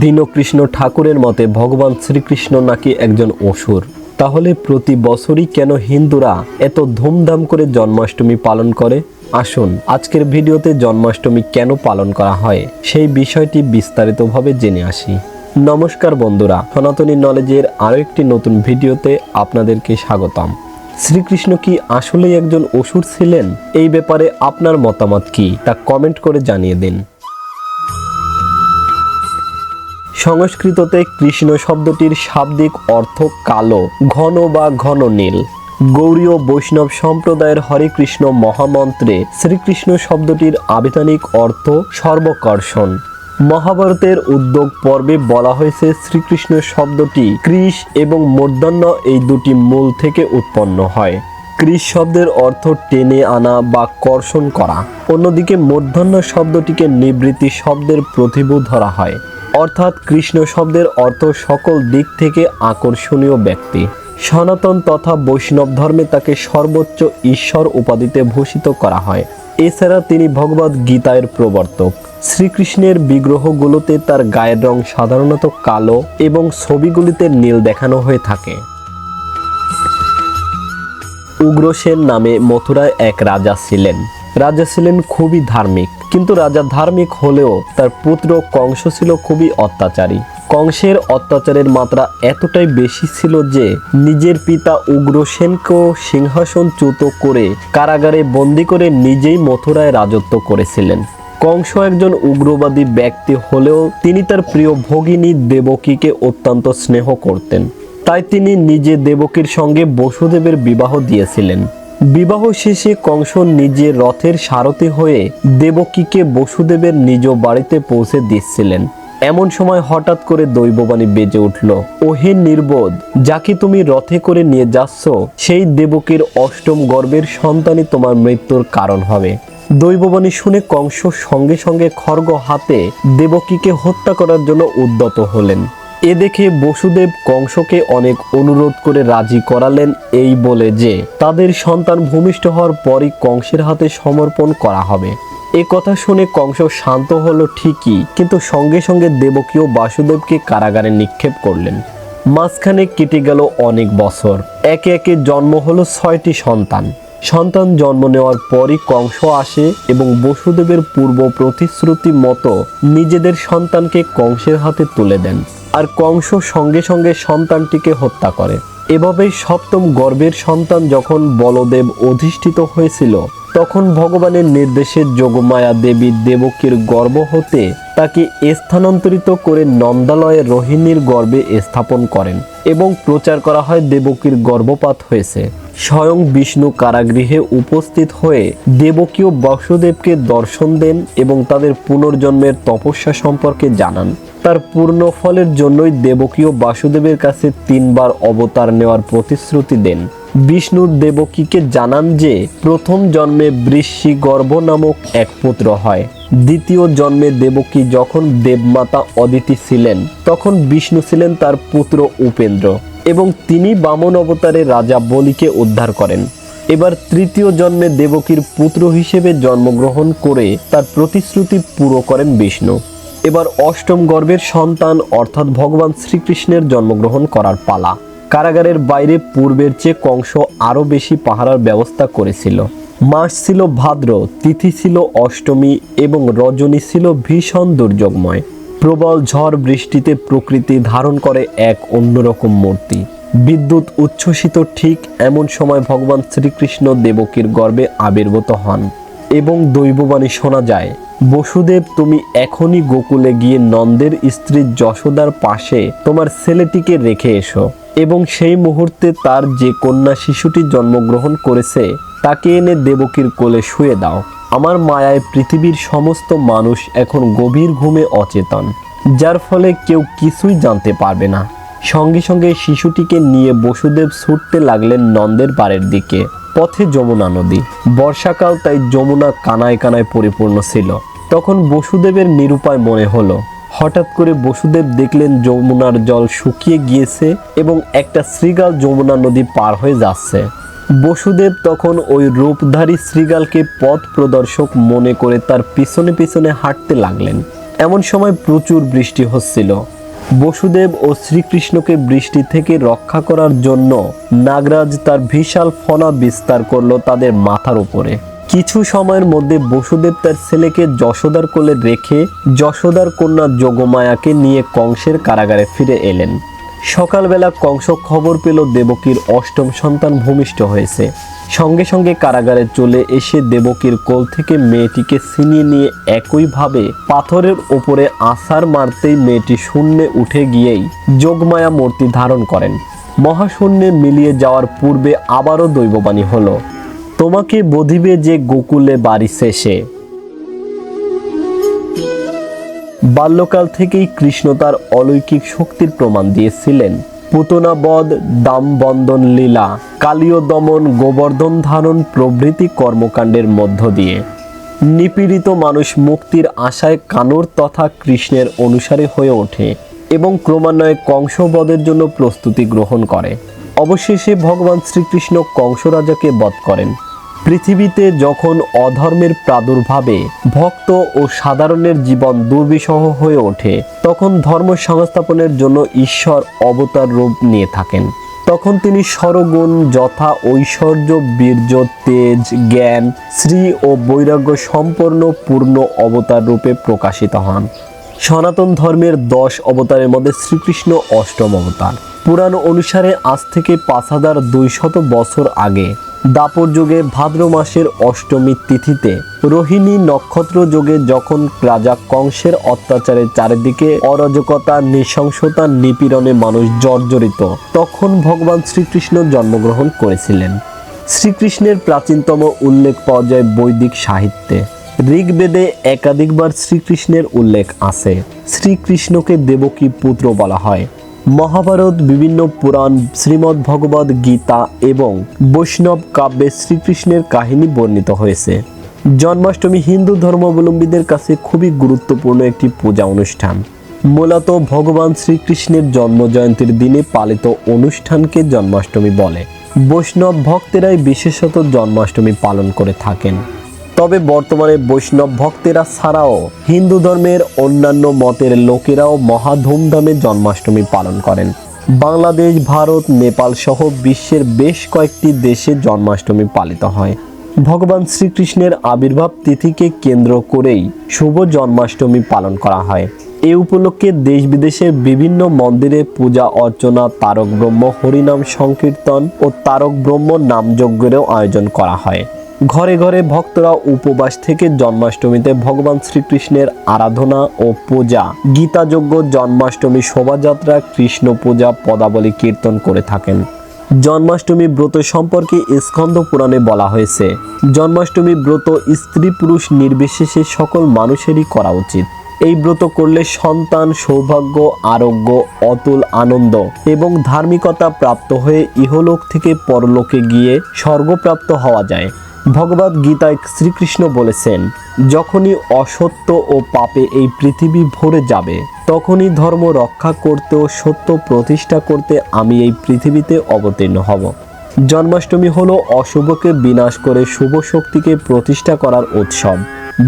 দীনকৃষ্ণ ঠাকুরের মতে ভগবান শ্রীকৃষ্ণ নাকি একজন অসুর? তাহলে প্রতি বছরই কেন হিন্দুরা এত ধুমধাম করে জন্মাষ্টমী পালন করে? আসুন, আজকের ভিডিওতে জন্মাষ্টমী কেন পালন করা হয় সেই বিষয়টি বিস্তারিতভাবে জেনে আসি। নমস্কার বন্ধুরা, সনাতনী নলেজের আরও একটি নতুন ভিডিওতে আপনাদেরকে স্বাগতম। শ্রীকৃষ্ণ কি আসলেই একজন অসুর ছিলেন? এই ব্যাপারে আপনার মতামত কি? তা কমেন্ট করে জানিয়ে দিন। সংস্কৃততে কৃষ্ণ শব্দটির শাব্দিক অর্থ কালো, ঘন বা ঘন নীল। গৌড়ীয় বৈষ্ণব সম্প্রদায়ের হরে কৃষ্ণ মহামন্ত্রে শ্রীকৃষ্ণ শব্দটির আবিধানিক অর্থ সর্বকর্ষণ। মহাভারতের উদ্যোগ পর্বে বলা হয়েছে শ্রীকৃষ্ণ শব্দটি কৃষ এবং মূর্ধন্য এই দুটি মূল থেকে উৎপন্ন হয়। কৃষ শব্দের অর্থ টেনে আনা বা কর্ষণ করা। অন্যদিকে মূর্ধন্য শব্দটিকে নিবৃত্তি শব্দের প্রতিভূ ধরা হয়। অর্থাৎ কৃষ্ণ শব্দের অর্থ সকল দিক থেকে আকর্ষণীয় ব্যক্তি। সনাতন তথা বৈষ্ণব ধর্মে তাকে সর্বোচ্চ ঈশ্বর উপাধিতে ভূষিত করা হয়। এছাড়া তিনি ভগবদ গীতায়ের প্রবর্তক। শ্রীকৃষ্ণের বিগ্রহগুলোতে তার গায়ের রং সাধারণত কালো এবং ছবিগুলিতে নীল দেখানো হয়ে থাকে। উগ্রসেন নামে মথুরায় এক রাজা ছিলেন। রাজা ছিলেন খুবই ধার্মিক। কিন্তু রাজা ধার্মিক হলেও তার পুত্র কংস ছিল খুবই অত্যাচারী। কংসের অত্যাচারের মাত্রা এতটাই বেশি ছিল যে নিজের পিতা উগ্রসেনকেও সিংহাসনচ্যুত করে কারাগারে বন্দি করে নিজেই মথুরায় রাজত্ব করেছিলেন। কংস একজন উগ্রবাদী ব্যক্তি হলেও তিনি তার প্রিয় ভগিনী দেবকীকে অত্যন্ত স্নেহ করতেন। তাই তিনি নিজে দেবকীর সঙ্গে বসুদেবের বিবাহ দিয়েছিলেন। বিবাহ শেষে কংস নিজে রথের সারথি হয়ে দেবকীকে বসুদেবের নিজ বাড়িতে পৌঁছে দিচ্ছিলেন। এমন সময় হঠাৎ করে দৈববাণী বেজে উঠল, ওহে নির্বোধ যাকে তুমি রথে করে নিয়ে যাচ্ছ? সেই দেবকীর অষ্টম গর্ভের সন্তানই তোমার মৃত্যুর কারণ হবে। দৈববাণী শুনে কংস সঙ্গে সঙ্গে খর্গ হাতে দেবকীকে হত্যা করার জন্য উদ্যত হলেন। এ দেখে বসুদেব কংসকে অনেক অনুরোধ করে রাজি করালেন এই বলে যে, তাদের সন্তান ভূমিষ্ঠ হওয়ার পরই কংসের হাতে সমর্পণ করা হবে। এ কথা শুনে কংস শান্ত হলো ঠিকই, কিন্তু সঙ্গে সঙ্গে দেবকীয় বাসুদেবকে কারাগারে নিক্ষেপ করলেন। মাঝখানে কেটে গেল অনেক বছর। একে একে জন্ম হলো ছয়টি সন্তান। সন্তান জন্ম নেওয়ার পরই কংস আসে এবং বসুদেবের পূর্ব প্রতিশ্রুতি মতো নিজেদের সন্তানকে কংসের হাতে তুলে দেন। আর কংস সঙ্গে সঙ্গে সন্তানটিকে হত্যা করে। এভাবেই সপ্তম গর্ভের সন্তান যখন বলদেব অধিষ্ঠিত হয়েছিল, তখন ভগবানের নির্দেশে যোগমায়া দেবী দেবকীর গর্ভ হতে তাকে স্থানান্তরিত করে নন্দালয়ে রোহিণীর গর্ভে স্থাপন করেন এবং প্রচার করা হয় দেবকীর গর্ভপাত হয়েছে। স্বয়ং বিষ্ণু কারাগৃহে উপস্থিত হয়ে দেবকীয় বাসুদেবকে দর্শন দেন এবং তাদের পুনর্জন্মের তপস্যা সম্পর্কে জানান। তার পূর্ণ ফলের জন্যই দেবকীয় বাসুদেবের কাছে তিনবার অবতার নেওয়ার প্রতিশ্রুতি দেন। বিষ্ণুর দেবকীকে জানান যে, প্রথম জন্মে বৃষ্টি গর্ভ নামক এক পুত্র হয়। দ্বিতীয় জন্মে দেবকী যখন দেবমাতা অদিতি ছিলেন, তখন বিষ্ণু ছিলেন তার পুত্র উপেন্দ্র এবং তিনি বামন অবতারে রাজা বলিকে উদ্ধার করেন। এবার তৃতীয় জন্মে দেবকীর পুত্র হিসেবে জন্মগ্রহণ করে তার প্রতিশ্রুতি পুরো করেন বিষ্ণু। এবার অষ্টম গর্ভের সন্তান, অর্থাৎ ভগবান শ্রীকৃষ্ণের জন্মগ্রহণ করার পালা। কারাগারের বাইরে পূর্বের চেয়ে কংস আরও বেশি পাহারার ব্যবস্থা করেছিল। মাস ছিল ভাদ্র, তিথি ছিল অষ্টমী এবং রজনী ছিল ভীষণ দুর্যোগময়। প্রবল ঝড় বৃষ্টিতে প্রকৃতি ধারণ করে এক অন্যরকম মূর্তি। বিদ্যুৎ উচ্ছ্বসিত ঠিক এমন সময় ভগবান শ্রীকৃষ্ণ দেবকীর গর্ভে আবির্ভূত হন এবং দৈববাণী শোনা যায় বসুদেব, তুমি এখনই গোকুলে গিয়ে নন্দের স্ত্রী যশোদার পাশে তোমার ছেলেটিকে রেখে এসো এবং সেই মুহূর্তে তার যে কন্যা শিশুটি জন্মগ্রহণ করেছে, তাকে এনে দেবকীর কোলে শুয়ে দাও। আমার মায়ায় পৃথিবীর সমস্ত মানুষ এখন গভীর ঘুমে অচেতন, যার ফলে কেউ কিছুই জানতে পারবে না। সঙ্গে সঙ্গে শিশুটিকে নিয়ে বসুদেব ছুটতে লাগলেন নন্দের পাড়ের দিকে, পথে যমুনা নদী। বর্ষাকাল তাই যমুনা কানায় কানায় পরিপূর্ণ ছিল। তখন বসুদেবের নিরুপায় মনে হলো। হঠাৎ করে বসুদেব দেখলেন যমুনার জল শুকিয়ে গিয়েছে এবং একটা শ্রীগাল যমুনা নদী পার হয়ে যাচ্ছে। বসুদেব তখন ওই রূপধারী শ্রীগালকে পথ প্রদর্শক মনে করে তার পিছনে পিছনে হাঁটতে লাগলেন। এমন সময় প্রচুর বৃষ্টি হচ্ছিল। বসুদেব ও শ্রীকৃষ্ণকে বৃষ্টি থেকে রক্ষা করার জন্য নাগরাজ তার বিশাল ফনা বিস্তার করল তাদের মাথার উপরে। কিছু সময়ের মধ্যে বসুদেব তার ছেলেকে যশোদার কোলে রেখে যশোদার কন্যা যোগমায়াকে নিয়ে কংসের কারাগারে ফিরে এলেন। সকালবেলা কংস খবর পেল দেবকীর অষ্টম সন্তান ভূমিষ্ঠ হয়েছে। সঙ্গে সঙ্গে কারাগারে চলে এসে দেবকীর কোল থেকে মেয়েটিকে ছিনিয়ে নিয়ে একইভাবে পাথরের ওপরে আসার মারতেই মেয়েটি শূন্যে উঠে গিয়েই যোগমায়া মূর্তি ধারণ করেন। মহাশূন্যে মিলিয়ে যাওয়ার পূর্বে আবারও দৈববাণী হলো। তোমাকে বধিবে যে গোকুলে বাড়ি শেষে বাল্যকাল থেকেই কৃষ্ণ তার অলৌকিক শক্তির প্রমাণ দিয়েছিলেন। পুতনা বধ দাম বন্দন লীলা কালীয় দমন গোবর্ধন ধারণ প্রভৃতি কর্মকাণ্ডের মধ্য দিয়ে। নিপীড়িত মানুষ মুক্তির আশায় কানুর তথা কৃষ্ণের অনুসারী হয়ে ওঠে এবং ক্রমান্বয়ে কংসবধের জন্য প্রস্তুতি গ্রহণ করে। অবশেষে ভগবান শ্রীকৃষ্ণ কংস রাজাকে বধ করেন। পৃথিবীতে যখন অধর্মের প্রাদুর্ভাবে ভক্ত ও সাধারণের জীবন দুর্বিষহ হয়ে ওঠে, তখন ধর্ম সংস্থাপনের জন্য ঈশ্বর অবতার রূপ নিয়ে থাকেন। তখন তিনি সরগুণ যথা, ঐশ্বর্য, বীর্য, তেজ, জ্ঞান, শ্রী ও বৈরাগ্য সম্পন্ন পূর্ণ অবতার রূপে প্রকাশিত হন। সনাতন ধর্মের দশ অবতারের মধ্যে শ্রীকৃষ্ণ অষ্টম অবতার। পুরাণ অনুসারে আজ থেকে পাঁচ হাজার দুইশত বছর আগে, দাপর যুগে ভাদ্র মাসের অষ্টমী তিথিতে রোহিণী নক্ষত্র যোগে যখন রাজা কংসের অত্যাচারে চারিদিকে অরাজকতা, নৃশংসতা, নিপীড়নে মানুষ জর্জরিত, তখন ভগবান শ্রীকৃষ্ণ জন্মগ্রহণ করেছিলেন। শ্রীকৃষ্ণের প্রাচীনতম উল্লেখ পাওয়া যায় বৈদিক সাহিত্যে। ঋগ্বেদে একাধিকবার শ্রীকৃষ্ণের উল্লেখ আছে। শ্রীকৃষ্ণকে দেবকী পুত্র বলা হয়। মহাভারত, বিভিন্ন পুরাণ, শ্রীমদ্ ভগবদ গীতা এবং বৈষ্ণব কাব্যে শ্রীকৃষ্ণের কাহিনী বর্ণিত হয়েছে। জন্মাষ্টমী হিন্দু ধর্মাবলম্বীদের কাছে খুবই গুরুত্বপূর্ণ একটি পূজা অনুষ্ঠান। মূলত ভগবান শ্রীকৃষ্ণের জন্ম জয়ন্তীর দিনে পালিত অনুষ্ঠানকে জন্মাষ্টমী বলে। বৈষ্ণব ভক্তেরাই বিশেষত জন্মাষ্টমী পালন করে থাকেন। তবে বর্তমানে বৈষ্ণব ভক্তেরা ছাড়াও হিন্দু ধর্মের অন্যান্য মতের লোকেরাও মহা ধুমধামে জন্মাষ্টমী পালন করেন। বাংলাদেশ, ভারত, নেপাল সহ বিশ্বের বেশ কয়েকটি দেশে জন্মাষ্টমী পালিত হয়। ভগবান শ্রীকৃষ্ণের আবির্ভাব তিথিকে কেন্দ্র করেই শুভ জন্মাষ্টমী পালন করা হয়। এ উপলক্ষে দেশ বিদেশের বিভিন্ন মন্দিরে পূজা, অর্চনা তারক ব্রহ্ম হরিনাম সংকীর্তন ও তারক ব্রহ্ম নামযজ্ঞেরও আয়োজন করা হয়। ঘরে ঘরে ভক্তরা উপবাস থেকে জন্মাষ্টমীতে ভগবান শ্রীকৃষ্ণের আরাধনা ও পূজা গীতাযোগ্য জন্মাষ্টমী, শোভাযাত্রা, কৃষ্ণ পূজা, পদাবলী কীর্তন করে থাকেন। জন্মাষ্টমী ব্রত সম্পর্কে স্কন্দ পুরাণে বলা হয়েছে, জন্মাষ্টমী ব্রত স্ত্রী পুরুষ নির্বিশেষে সকল মানুষেরই করা উচিত। এই ব্রত করলে সন্তান সৌভাগ্য, আরোগ্য, অতুল আনন্দ এবং ধার্মিকতা প্রাপ্ত হয়ে ইহলোক থেকে পরলোকে গিয়ে স্বর্গপ্রাপ্ত হওয়া যায়। ভগবদ গীতায় শ্রীকৃষ্ণ বলেছেন, যখনই অসত্য ও পাপে এই পৃথিবী ভরে যাবে, তখনই ধর্ম রক্ষা করতে ও সত্য প্রতিষ্ঠা করতে আমি এই পৃথিবীতে অবতীর্ণ হব। জন্মাষ্টমী হলো অশুভকে বিনাশ করে শুভ শক্তিকে প্রতিষ্ঠা করার উৎসব।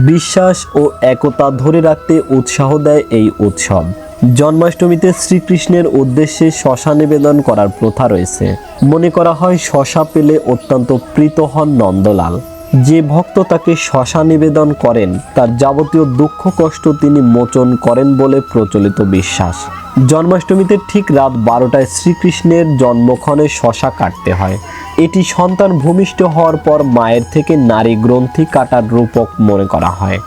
বিশ্বাস ও একতা ধরে রাখতে উৎসাহ দেয় এই উৎসব। জন্মাষ্টমীতে শ্রীকৃষ্ণের উদ্দেশ্যে শশা নিবেদন করার প্রথা রয়েছে। মনে করা হয় শশা পেলে অত্যন্ত প্রীত হন নন্দলাল। যে ভক্ত তাকে শশা নিবেদন করেন, তার যাবতীয় দুঃখ কষ্ট তিনি মোচন করেন বলে প্রচলিত বিশ্বাস। জন্মাষ্টমীতে ঠিক রাত বারোটায় শ্রীকৃষ্ণের জন্মক্ষণে শশা কাটতে হয়। এটি সন্তান ভূমিষ্ঠ হওয়ার পর মায়ের থেকে নারী গ্রন্থি কাটার রূপক মনে করা হয়।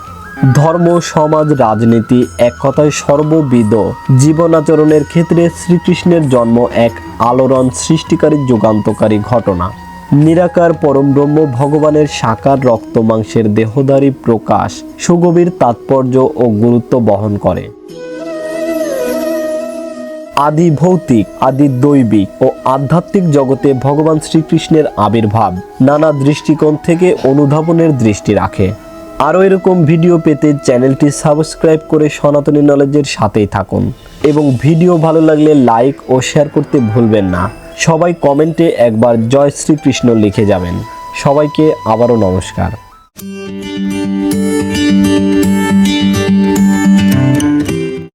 ধর্ম, সমাজ, রাজনীতি এক কথায় সর্ববিধ। জীবনাচরণের ক্ষেত্রে শ্রীকৃষ্ণের জন্ম এক আলোড়ন সৃষ্টিকারী যুগান্তকারী ঘটনা। নিরাকার পরম ব্রহ্ম ভগবানের সাকার রক্ত মাংসের দেহধারী প্রকাশ, সুগভীর তাৎপর্য ও গুরুত্ব বহন করে। আদি ভৌতিক, আদি দৈবিক ও আধ্যাত্মিক জগতে ভগবান শ্রীকৃষ্ণের আবির্ভাব নানা দৃষ্টিকোণ থেকে অনুধাবনের দৃষ্টি রাখে। আরও এরকম ভিডিও পেতে চ্যানেলটি সাবস্ক্রাইব করে সনাতনী নলেজের সাথেই থাকুন। এবং ভিডিও ভালো লাগলে লাইক ও শেয়ার করতে ভুলবেন না। সবাই কমেন্টে একবার জয় শ্রীকৃষ্ণ লিখে যাবেন। সবাইকে আবারও নমস্কার।